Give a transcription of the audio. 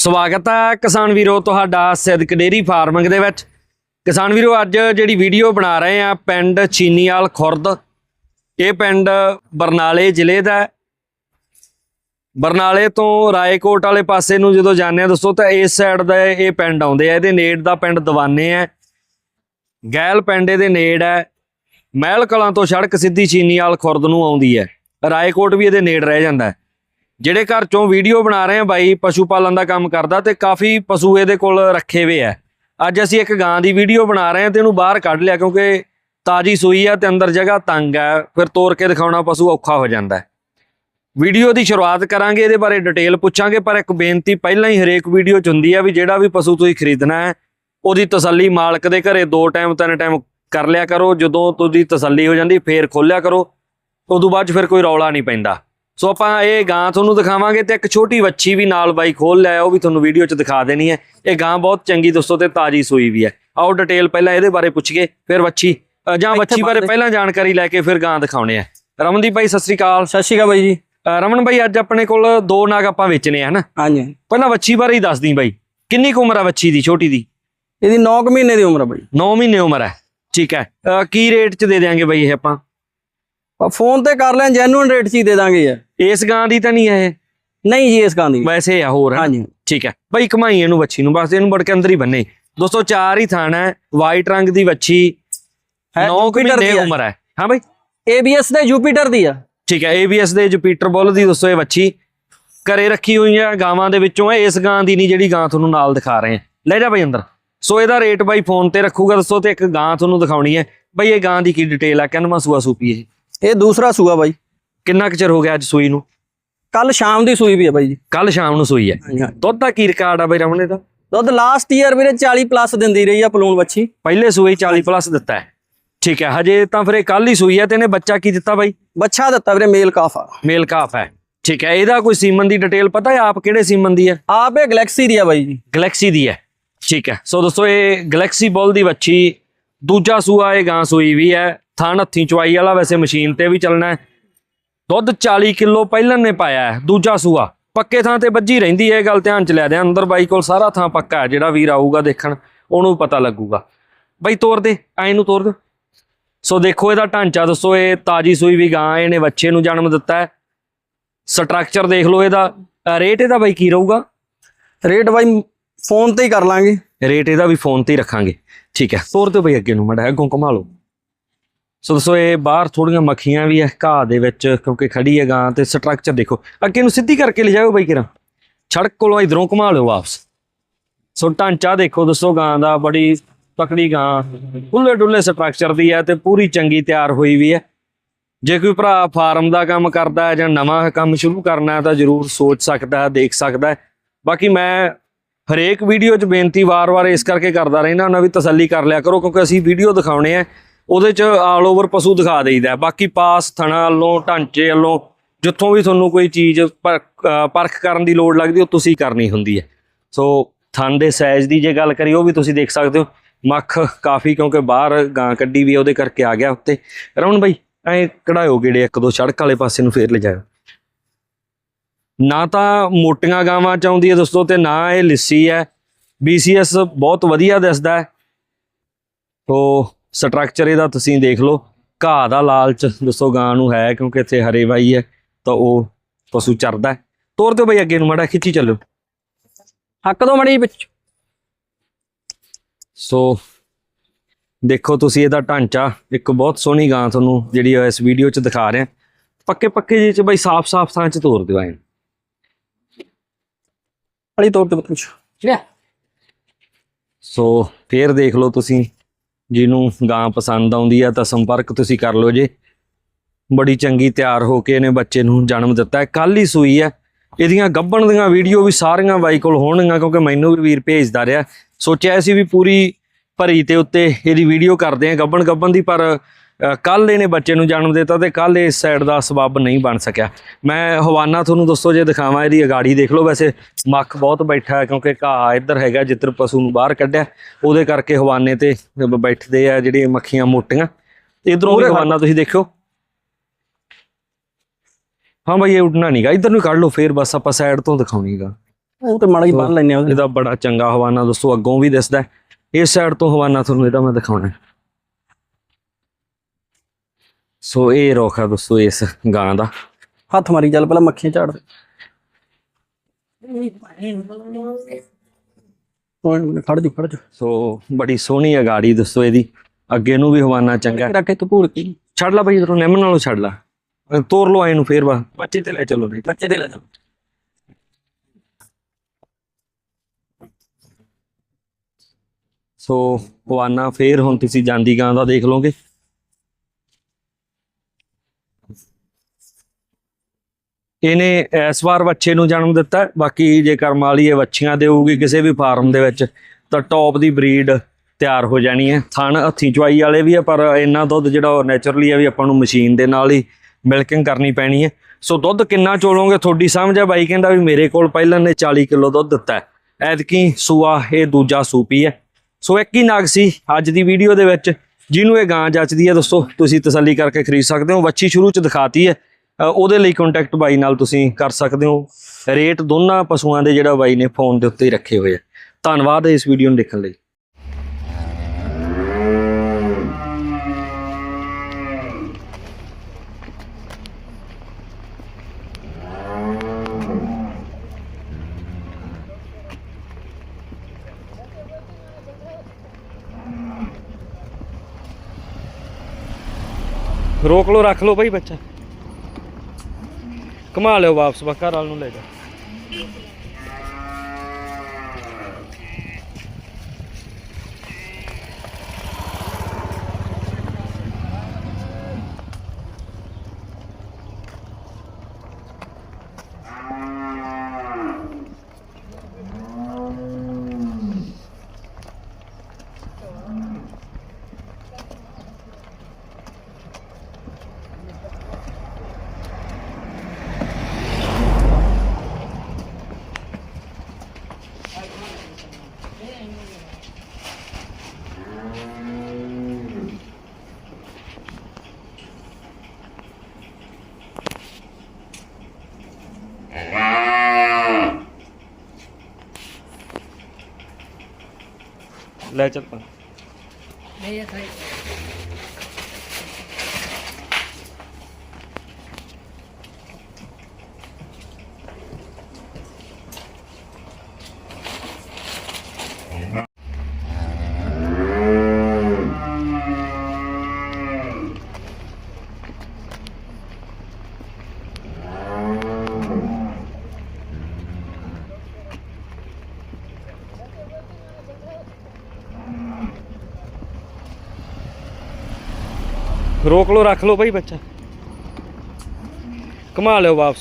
ਸਵਾਗਤ ਹੈ ਕਿਸਾਨ ਵੀਰੋ ਤੁਹਾਡਾ ਸਿੱਧਕ ਡੇਰੀ ਫਾਰਮਿੰਗ ਦੇ ਵਿੱਚ। ਕਿਸਾਨ ਵੀਰੋ, ਅੱਜ ਜਿਹੜੀ ਵੀਡੀਓ ਬਣਾ ਰਹੇ ਆ ਪਿੰਡ ਚੀਨੀਵਾਲ ਖੁਰਦ, ਇਹ ਪਿੰਡ ਬਰਨਾਲੇ ਜ਼ਿਲ੍ਹੇ ਦਾ ਬਰਨਾਲੇ ਤੋਂ ਰਾਏਕੋਟ ਵਾਲੇ ਪਾਸੇ ਨੂੰ ਜਦੋਂ ਜਾਂਦੇ ਆ ਦੋਸਤੋ ਤਾਂ ਇਸ ਸਾਈਡ ਦਾ ਇਹ ਪਿੰਡ ਆਉਂਦੇ ਆ, ਇਹਦੇ ਨੇੜ ਦਾ ਪਿੰਡ ਦਵਾਨੇ ਹੈ ਗੈਲ ਪਿੰਡ ਇਹਦੇ ਨੇੜ ਹੈ। ਮਹਿਲ ਕਲਾਂ ਤੋਂ ਸੜਕ ਸਿੱਧੀ ਚੀਨੀਵਾਲ ਖੁਰਦ ਨੂੰ ਆਉਂਦੀ ਹੈ। ਰਾਏਕੋਟ ਵੀ ਇਹਦੇ ਨੇੜ ਰਹਿ ਜਾਂਦਾ ਹੈ। ਜਿਹੜੇ ਘਰ ਚੋਂ ਵੀਡੀਓ ਬਣਾ ਰਹੇ ਆ ਬਾਈ, ਪਸ਼ੂ ਪਾਲਣ ਦਾ ਕੰਮ ਕਰਦਾ ਤੇ ਕਾਫੀ ਪਸ਼ੂ ਇਹਦੇ ਕੋਲ ਰੱਖੇ ਹੋਏ ਆ। ਅੱਜ ਅਸੀਂ ਇੱਕ ਗਾਂ ਦੀ ਵੀਡੀਓ ਬਣਾ ਰਹੇ ਆ ਤੇ ਇਹਨੂੰ ਬਾਹਰ ਕੱਢ ਲਿਆ ਕਿਉਂਕਿ ਤਾਜੀ ਸੂਈ ਆ ਤੇ ਅੰਦਰ ਜਗ੍ਹਾ ਤੰਗ ਹੈ ਫਿਰ ਤੋੜ ਕੇ ਦਿਖਾਉਣਾ ਪਸ਼ੂ ਔਖਾ ਹੋ ਜਾਂਦਾ ਵੀਡੀਓ ਦੀ ਸ਼ੁਰੂਆਤ ਕਰਾਂਗੇ, ਇਹਦੇ ਬਾਰੇ ਡਿਟੇਲ ਪੁੱਛਾਂਗੇ, ਪਰ ਇੱਕ ਬੇਨਤੀ ਪਹਿਲਾਂ ਹੀ ਹਰੇਕ ਵੀਡੀਓ ਚ ਹੁੰਦੀ ਆ ਵੀ ਜਿਹੜਾ ਵੀ ਪਸ਼ੂ ਤੁਸੀਂ ਖਰੀਦਣਾ ਹੈ, ਉਹਦੀ ਤਸੱਲੀ ਮਾਲਕ ਦੇ ਘਰੇ ਦੋ ਟਾਈਮ ਤਿੰਨ ਟਾਈਮ ਕਰ ਲਿਆ ਕਰੋ, ਜਦੋਂ ਤੁਹਾਡੀ ਤਸੱਲੀ ਹੋ ਜਾਂਦੀ, ਫੇਰ ਖੋਲਿਆ ਕਰੋ, ਉਦੋਂ ਬਾਅਦ 'ਚ ਫਿਰ ਕੋਈ ਰੌਲਾ ਨਹੀਂ ਪੈਂਦਾ। ਸੋ ਆਪਾਂ ਇਹ ਗਾਂ ਤੁਹਾਨੂੰ ਦਿਖਾਵਾਂਗੇ ਤੇ ਇੱਕ ਛੋਟੀ ਵੱਛੀ ਵੀ ਨਾਲ ਬਾਈ ਖੋਲ ਲਿਆ ਉਹ ਵੀ ਤੁਹਾਨੂੰ ਵੀਡੀਓ 'ਚ ਦਿਖਾ ਦੇਣੀ ਹੈ। ਇਹ ਗਾਂ ਬਹੁਤ ਚੰਗੀ ਦੋਸਤੋ ਤੇ ਤਾਜੀ ਸੂਈ ਵੀ ਹੈ। ਆਓ ਡਿਟੇਲ ਪਹਿਲਾਂ ਇਹਦੇ ਬਾਰੇ ਪੁੱਛੀਏ ਫਿਰ ਵੱਛੀ। ਜਾਂ ਵੱਛੀ ਬਾਰੇ ਪਹਿਲਾਂ ਜਾਣਕਾਰੀ ਲੈ ਕੇ ਫਿਰ ਗਾਂ ਦਿਖਾਉਣੇ ਆ। ਰਮਨਦੀਪ ਭਾਈ ਸਤਿ ਸ੍ਰੀ ਅਕਾਲ। ਸਤਿ ਸ਼੍ਰੀ ਅਕਾਲ ਬਾਈ ਜੀ। ਰਮਨ ਭਾਈ ਅੱਜ ਆਪਣੇ ਕੋਲ ਦੋ ਨਾਗ ਆਪਾਂ ਵੇਚਣੇ ਆ ਹਨਾ? ਹਾਂਜੀ। ਪਹਿਲਾਂ ਵੱਛੀ ਬਾਰੇ ਹੀ ਦੱਸ ਦੀ ਬਾਈ। ਕਿੰਨੀ ਕੁ ਉਮਰ ਆ ਵੱਛੀ ਦੀ ਛੋਟੀ ਦੀ? ਇਹਦੀ 9 ਮਹੀਨੇ ਦੀ ਉਮਰ ਆ ਬਾਈ। 9 ਮਹੀਨੇ ਉਮਰ ਹੈ। ਠੀਕ ਹੈ। ਕੀ ਰੇਟ 'ਚ ਦੇ ਦਿਆਂਗੇ ਬਾਈ ਇਹ ਆਪਾਂ? ਫੋਨ ਤੇ ਕਰ ਲੈਣ ਜੈਨੂਇਨ ਰੇਟ 'ਚ ਹੀ ਦੇ ਦਾਂਗੇ ਯਾਰ। ਇਸ ਗਾਂ ਦੀ ਤਾਂ ਨਹੀਂ ਹੈ ਇਹ? ਨਹੀਂ ਜੀ ਇਸ ਕਾਂ ਦੀ। ਵੈਸੇ ਆ ਹੋਰ ਹੈ ਹਾਂਜੀ। ਠੀਕ ਹੈ। ਬਈ ਕਮਾਈ ਇਹਨੂੰ ਵੱਛੀ ਨੂੰ ਬਸ ਇਹਨੂੰ ਵੜ ਕੇ ਅੰਦਰ ਹੀ ਬੰਨੇ। ਦੋਸਤੋ ਚਾਰ ਹੀ ਥਾਣਾ ਹੈ ਵਾਈਟ ਰੰਗ ਦੀ ਵੱਛੀ। ਹੈ 9 Jupiter ਮਹੀਨੇ ਦੀ ਹੈ। ਉਮਰ ਹੈ। ਹਾਂ ਬਈ। ABS ਦੇ ਜੁਪੀਟਰ ਦੀ ਆ। ਠੀਕ ਹੈ ABS ਦੇ ਜੁਪੀਟਰ ਬੁੱਲ ਦੀ ਦੋਸਤੋ ਇਹ ਵੱਛੀ। ਘਰੇ ਰੱਖੀ ਹੋਈਆਂ ਗਾਵਾਂ ਦੇ ਵਿੱਚੋਂ ਹੈ ਇਸ ਗਾਂ ਦੀ ਨਹੀਂ ਜਿਹੜੀ ਗਾਂ ਤੁਹਾਨੂੰ ਨਾਲ ਦਿਖਾ ਰਹੇ ਹਾਂ। ਲੈ ਜਾ ਬਈ ਅੰਦਰ। ਸੋ ਇਹਦਾ ਰੇਟ ਬਾਈ ਫੋਨ ਤੇ ਰੱਖੂਗਾ ਦੱਸੋ ਤੇ ਇੱਕ ਗਾਂ ਤੁਹਾਨੂੰ ਦਿਖਾਉਣੀ ਹੈ। ਬਈ ਇਹ ਗਾਂ ਦੀ ਕੀ ਡਿਟੇਲ ਆ? ਕਿੰਨਵਾਂ ਸੂਆ ਸੂਪੀ ਇਹ? ਇਹ ਦੂਸਰਾ ਸੂਆ ਬਾਈ। ਕਿੰਨਾ ਕੁ ਚਿਰ ਹੋ ਗਿਆ ਅੱਜ ਸੂਈ ਨੂੰ? ਕੱਲ ਸ਼ਾਮ ਦੀ ਸੂਈ ਵੀ ਆ ਬਾਈ ਜੀ। ਕੱਲ ਸ਼ਾਮ ਨੂੰ ਸੂਈ ਹੈ। ਦੁੱਧ ਦਾ ਕੀ ਰਿਕਾਰਡ ਆ ਬਈ ਰਮਨੇ ਦਾ? ਦੁੱਧ ਲਾਸਟ ਈਅਰ ਵੀਰੇ 40 ਪਲੱਸ ਦਿੰਦੀ ਰਹੀ ਆ ਪਲੂਣ ਵੱਛੀ। ਪਹਿਲੇ ਸੂਈ 40 ਪਲੱਸ ਦਿੱਤਾ ਹੈ। ਠੀਕ ਹੈ ਹਜੇ ਤਾਂ ਫਿਰ ਇਹ ਕੱਲ ਹੀ ਸੂਈ ਹੈ ਤੇ ਇਹਨੇ ਬੱਚਾ ਕੀ ਦਿੱਤਾ ਬਾਈ? ਬੱਚਾ ਦਿੱਤਾ ਵੀਰੇ ਮੇਲ ਕਾਫ ਆ। ਮੇਲ ਕਾਫ ਹੈ। ਠੀਕ ਹੈ ਇਹਦਾ ਕੋਈ ਸੀਮਨ ਦੀ ਡਿਟੇਲ ਪਤਾ ਹੈ? ਆਪ ਕਿਹੜੇ ਸੀਮਨ ਦੀ ਹੈ? ਆਪ ਇਹ ਗੈਲੈਕਸੀ ਦੀ ਆ ਬਾਈ ਜੀ। ਗੈਲੈਕਸੀ ਦੀ ਹੈ। ਠੀਕ ਹੈ ਸੋ ਦੋਸਤੋ ਇਹ ਗੈਲੈਕਸੀ ਬੋਲ ਦੀ ਵੱਛੀ ਦੂਜਾ ਸੂਆ ਇਹ ਗਾਂ ਸੂਈ ਵੀ ਹੈ। ਥਣ ਹੱਥੀਂ ਚਵਾਈ ਵਾਲਾ ਵੈਸੇ ਮਸ਼ੀਨ ਤੇ ਵੀ ਚੱਲਣਾ ਦੁੱਧ 40 ਕਿਲੋ ਪਹਿਲਾਂ ਨੇ ਪਾਇਆ ਹੈ ਦੂਜਾ ਸੂਆ। ਪੱਕੇ ਥਾਂ ਤੇ ਵੱਜੀ ਰਹਿੰਦੀ ਹੈ ਇਹ ਗੱਲ ਧਿਆਨ ਚ ਲੈ ਦੇ ਅੰਦਰ ਬਾਈ ਕੋਲ ਸਾਰਾ ਥਾਂ ਪੱਕਾ ਹੈ ਜਿਹੜਾ ਵੀਰ ਆਊਗਾ ਦੇਖਣ ਉਹਨੂੰ ਪਤਾ ਲੱਗੂਗਾ। ਬਾਈ ਤੋਰ ਦੇ ਐ ਨੂੰ ਤੋਰ ਦੇ। ਸੋ ਦੇਖੋ ਇਹਦਾ ਢਾਂਚਾ ਦੱਸੋ ਇਹ ਤਾਜੀ ਸੂਈ ਵੀ ਗਾਂ ਇਹਨੇ ਬੱਚੇ ਨੂੰ ਜਨਮ ਦਿੱਤਾ ਹੈ। ਸਟਰਕਚਰ ਦੇਖ ਲਓ ਇਹਦਾ ਰੇਟ ਇਹਦਾ ਬਾਈ ਕੀ ਰਹੂਗਾ? ਰੇਟ ਬਾਈ ਫੋਨ ਤੇ ਹੀ ਕਰ ਲਾਂਗੇ। ਰੇਟ ਇਹਦਾ ਵੀ ਫੋਨ ਤੇ ਹੀ ਰੱਖਾਂਗੇ। ਠੀਕ ਹੈ ਤੋਰ ਤੇ ਬਈ ਅੱਗੇ ਨੂੰ ਮੜਾ ਅੱਗੋਂ ਘੁਮਾ ਲਓ। ਸੋ ਦੱਸੋ, ਇਹ ਬਾਹਰ ਥੋੜੀਆਂ ਮੱਖੀਆਂ ਵੀ ਐ ਘਾਹ ਦੇ ਵਿੱਚ ਕਿਉਂਕਿ ਖੜੀ ਹੈ ਗਾਂ ਤੇ ਸਟਰਕਚਰ ਦੇਖੋ। ਅੱਗੇ ਨੂੰ ਸਿੱਧੀ ਕਰਕੇ ਲੈ ਜਾਓ ਬਈ ਕਿਰਾ। ਛੜਕ ਕੋਲੋਂ ਇਧਰੋਂ ਘੁਮਾ ਲਿਓ ਵਾਪਸ। ਸੋ ਢਾਂਚਾ ਦੇਖੋ, ਦੱਸੋ ਗਾਂ ਦਾ, ਬੜੀ ਤਕੜੀ ਗਾਂ। ਖੁੱਲੇ ਡੁੱਲੇ ਸਟਰਕਚਰ ਦੀ ਹੈ ਤੇ ਪੂਰੀ ਚੰਗੀ ਤਿਆਰ ਹੋਈ ਵੀ ਹੈ। ਜੇ ਕੋਈ ਭਰਾ ਫਾਰਮ ਦਾ ਕੰਮ ਕਰਦਾ ਹੈ ਜਾਂ ਨਵਾਂ ਕੰਮ ਸ਼ੁਰੂ ਕਰਨਾ ਹੈ ਤਾਂ ਜਰੂਰ ਸੋਚ ਸਕਦਾ ਹੈ, ਦੇਖ ਸਕਦਾ ਹੈ। ਬਾਕੀ ਮੈਂ ਹਰੇਕ ਵੀਡੀਓ 'ਚ ਬੇਨਤੀ ਵਾਰ-ਵਾਰ ਇਸ ਕਰਕੇ ਕਰਦਾ ਰਹਿਣਾ ਉਹਨਾਂ ਵੀ ਤਸੱਲੀ ਕਰ ਲਿਆ ਕਰੋ ਕਿਉਂਕਿ ਅਸੀਂ ਵੀਡੀਓ ਦਿਖਾਉਣੇ ਆ। ਉਹਦੇ 'ਚ ਆਲ ਓਵਰ ਪਸ਼ੂ ਦਿਖਾ ਦੇਈਦਾ। ਬਾਕੀ ਪਾਸ, ਥਣਾ ਵੱਲੋਂ, ਢਾਂਚੇ ਵੱਲੋਂ, ਜਿੱਥੋਂ ਵੀ ਤੁਹਾਨੂੰ ਕੋਈ ਚੀਜ਼ ਪਰ- ਪਰਖ ਕਰਨ ਦੀ ਲੋੜ ਲੱਗਦੀ, ਉਹ ਤੁਸੀਂ ਕਰਨੀ ਹੁੰਦੀ ਹੈ। ਸੋ, ਥਣ ਦੇ ਸਾਈਜ਼ ਦੀ ਜੇ ਗੱਲ ਕਰੀ ਉਹ ਵੀ ਤੁਸੀਂ ਦੇਖ ਸਕਦੇ ਹੋ। ਮੱਖ ਕਾਫੀ, ਕਿਉਂਕਿ ਬਾਹਰ ਗਾਂ ਕੱਢੀ ਵੀ ਉਹਦੇ ਕਰਕੇ ਆ ਗਿਆ ਉੱਤੇ। ਰਮਨ ਬਾਈ, ਐ ਕਢਾਇਓ ਗੇੜੇ ਇੱਕ ਦੋ, ਸੜਕ ਵਾਲੇ ਪਾਸੇ ਨੂੰ ਫੇਰ ਲੈ ਨਾ ਤਾਂ ਮੋਟੀਆਂ ਗਾਵਾਂ ਚ ਆਉਂਦੀ ਹੈ ਦੋਸਤੋ, ਤੇ ਨਾ ਇਹ ਲਿੱਸੀ ਹੈ। BCS ਬਹੁਤ ਵਧੀਆ ਦਿਸਦਾ ਹੈ। ਤੋ ਸਟਰਕਚਰ ਇਹਦਾ ਤੁਸੀਂ ਦੇਖ ਲਓ। ਘਾਹ ਦਾ ਲਾਲਚ ਦੋਸਤੋ ਗਾਂ ਨੂੰ ਹੈ ਕਿਉਂਕਿ ਇੱਥੇ ਹਰੇ ਵਾਈ ਹੈ ਤਾਂ ਉਹ ਪਸ਼ੂ ਚਰਦਾ ਤੋਰ ਤੇ ਬਈ ਅੱਗੇ ਨੂੰ ਮੜਾ ਖਿੱਚੀ ਚੱਲੋ। ਹੱਕ ਦੋ ਮੜੀ ਵਿੱਚ। ਸੋ ਦੇਖੋ ਤੁਸੀਂ ਇਹਦਾ ਢਾਂਚਾ ਇੱਕ ਬਹੁਤ ਸੋਹਣੀ ਗਾਂ ਤੁਹਾਨੂੰ ਜਿਹੜੀ ਇਸ ਵੀਡੀਓ 'ਚ ਦਿਖਾ ਰਿਹਾ। ਪੱਕੇ ਪੱਕੇ ਜਿਹੇ 'ਚ ਬਈ ਸਾਫ਼-ਸਾਫ਼ ਥਾਂ 'ਚ ਤੋਰ ਦਿਓ ਐਂ ਅੜੀ ਤੌਰ ਤੇ ਪੁੱਛ। ਸੋ ਫੇਰ ਦੇਖ ਲਓ ਤੁਸੀਂ। ਜਿਹਨੂੰ ਗਾਂ ਪਸੰਦ ਆਉਂਦੀ ਆ, ਤਾਂ ਸੰਪਰਕ ਤੁਸੀਂ ਕਰ ਲਓ ਜੇ। ਬੜੀ ਚੰਗੀ ਤਿਆਰ ਹੋ ਕੇ ਇਹਨੇ ਬੱਚੇ ਨੂੰ ਜਨਮ ਦਿੱਤਾ ਹੈ। ਕੱਲ ਹੀ ਸੂਈ ਹੈ। ਇਹਦੀਆਂ ਗੱਭਣ ਦੀਆਂ ਵੀਡੀਓ ਵੀ ਸਾਰੀਆਂ ਬਾਈ ਕੋਲ ਹੋਣਗੀਆਂ, ਕਿਉਂਕਿ ਮੈਨੂੰ ਵੀ ਵੀਰ ਭੇਜਦਾ ਰਿਹਾ। ਸੋਚਿਆ ਸੀ ਵੀ ਪੂਰੀ ਭਰੀ ਤੇ ਉੱਤੇ ਇਹਦੀ ਵੀਡੀਓ ਕਰਦੇ ਆ ਗੱਭਣ ਗੱਭਣ ਦੀ ਪਰ ਕੱਲ ਇਹਨੇ ਬੱਚੇ ਨੂੰ ਜਨਮ ਦਿੱਤਾ ਤੇ ਕੱਲ ਇਸ ਸਾਈਡ ਦਾ ਸਬੱਬ ਨਹੀਂ ਬਣ ਸਕਿਆ। ਮੈਂ ਹਵਾਨਾ ਤੁਹਾਨੂੰ ਦੱਸੋ ਜੇ ਦਿਖਾਵਾਂ ਇਹਦੀ ਅਗਾੜੀ ਦੇਖ ਲਓ ਵੈਸੇ ਮੱਖ ਬਹੁਤ ਬੈਠਾ ਹੈ ਕਿਉਂਕਿ ਘਾਹ ਇੱਧਰ ਹੈਗਾ ਜਿੱਧਰ ਪਸ਼ੂ ਨੂੰ ਬਾਹਰ ਕੱਢਿਆ। ਉਹਦੇ ਕਰਕੇ ਹਵਾਨੇ ਤੇ ਬੈਠਦੇ ਆ ਜਿਹੜੀਆਂ ਮੱਖੀਆਂ ਮੋਟੀਆਂ। ਇਧਰੋਂ ਵੀ ਹਵਾਨਾ ਤੁਸੀਂ ਦੇਖਿਓ। ਹਾਂ ਭਾਈ ਇਹ ਉੱਡਣਾ ਨਹੀਂਗਾ ਇਧਰ ਨੂੰ ਕੱਢ ਲਓ ਫੇਰ ਬਸ ਆਪਾਂ ਸਾਈਡ ਤੋਂ ਦਿਖਾਉਣੀਗਾ। ਉਹ ਤੇ ਮਾੜਾ ਹੀ ਬੰਨ ਲੈਨੇ ਆ ਇਹਦਾ ਬੜਾ ਚੰਗਾ ਹਵਾਨਾ ਦੋਸਤੋ ਅੱਗੋਂ ਵੀ ਦਿਸਦਾ। ਇਸ ਸਾਈਡ ਤੋਂ ਹਵਾਨਾ ਤੁਹਾਨੂੰ ਇਹਦਾ ਮੈਂ ਦਿਖਾਉਣਾ। ਸੋ ਇਹ ਰੋਖ ਆ ਦੋਸਤੋ ਇਸ ਗਾਂ ਦਾ। ਹੱਥ ਮਾਰੀ ਚੱਲ ਪਹਿਲਾਂ ਮੱਖੀਆਂ ਝਾੜ ਦੇ। ਓਏ ਖੜ ਜੂ ਖੜ ਜੂ ਸੋ ਬੜੀ ਸੋਹਣੀ ਹੈ ਗਾੜੀ ਦੋਸਤੋ ਇਹਦੀ। ਅੱਗੇ ਨੂੰ ਵੀ ਹਵਾਨਾ ਚੰਗਾ। ਰੱਖ ਕੇ ਭੂਰ ਕੀ? ਛੱਡ ਲਾ ਬਈ ਇਧਰੋਂ ਨਿੰਮ ਨਾਲੋਂ ਛੱਡ ਲਾ। ਤੋਰ ਲੋ ਆਏ ਨੂੰ ਫੇਰ ਵਾ ਬੱਚੇ ਤੇ ਲੈ ਚਲੋ ਨਹੀਂ ਬੱਚੇ ਦੇ ਲੈ ਜਾ ਸੋ ਹਵਾਨਾ ਫੇਰ ਹੁਣ ਤੁਸੀਂ ਜਾਂਦੀ ਗਾਂ ਦਾ ਦੇਖ ਲਓਗੇ। ਇਹਨੇ ਇਸ ਵਾਰ ਬੱਚੇ ਨੂੰ ਜਨਮ ਦਿੱਤਾ, ਬਾਕੀ ਜੇ ਕਰਮ ਵਾਲੀ ਇਹ ਵੱਛੀਆਂ ਦੇਊਗੀ ਕਿਸੇ ਵੀ ਫਾਰਮ ਦੇ ਵਿੱਚ, ਤਾਂ ਟੌਪ ਦੀ ਬਰੀਡ ਤਿਆਰ ਹੋ ਜਾਣੀ ਹੈ। ਥਣ ਹੱਥੀਂ ਚੁਆਈ ਵਾਲੇ ਵੀ ਆ, ਪਰ ਇੰਨਾ ਦੁੱਧ ਜਿਹੜਾ ਉਹ ਨੇਚਰਲੀ ਆ ਵੀ ਆਪਾਂ ਨੂੰ ਮਸ਼ੀਨ ਦੇ ਨਾਲ ਹੀ ਮਿਲਕਿੰਗ ਕਰਨੀ ਪੈਣੀ ਹੈ। ਸੋ ਦੁੱਧ ਕਿੰਨਾ ਚੋਲੋਗੇ? ਤੁਹਾਡੀ ਸਮਝ ਆ ਬਾਈ, ਕਹਿੰਦਾ ਵੀ ਮੇਰੇ ਕੋਲ ਪਹਿਲਾਂ ਨੇ 40 ਕਿਲੋ ਦੁੱਧ ਦਿੱਤਾ ਐਤਕੀ ਸੂਆ, ਇਹ ਦੂਜਾ ਸੂਪੀ ਹੈ। ਸੋ ਇੱਕ ਹੀ ਨਾਗ ਸੀ ਅੱਜ ਦੀ ਵੀਡੀਓ ਦੇ ਵਿੱਚ, ਜਿਹਨੂੰ ਇਹ ਗਾਂ ਜੱਚਦੀ ਹੈ ਦੋਸਤੋ, ਤੁਸੀਂ ਤਸੱਲੀ ਕਰਕੇ ਖਰੀਦ ਸਕਦੇ ਹੋ, ਵੱਛੀ ਸ਼ੁਰੂ ਚ ਦਿਖਾਤੀ ਹੈ। ਉਹਦੇ ਲਈ ਕੰਟੈਕਟ ਬਾਈ ਨਾਲ ਤੁਸੀਂ ਕਰ ਸਕਦੇ ਹੋ। ਰੇਟ ਦੋਨਾਂ ਪਸ਼ੂਆਂ ਦੇ ਜਿਹੜਾ ਬਾਈ ਨੇ ਫੋਨ ਦੇ ਉੱਤੇ ਹੀ ਰੱਖੇ ਹੋਏ ਆ। ਧੰਨਵਾਦ ਇਸ ਵੀਡੀਓ ਨੂੰ ਦੇਖਣ ਲਈ। ਰੋਕ ਲੋ ਰੱਖ ਲੋ ਬਾਈ ਬੱਚਾ। ਘੁਮਾ ਲਿਓ ਵਾਪਸ ਬਾ ਘਰ ਵਾਲ ਨੂੰ ਲੈ ਜਾ। ਲੈ ਚੱਲ ਰੋਕ ਲੋ ਰੱਖ ਲੋ ਭਾਈ ਬੱਚਾ। ਘੁਮਾ ਲਿਓ ਵਾਪਸ।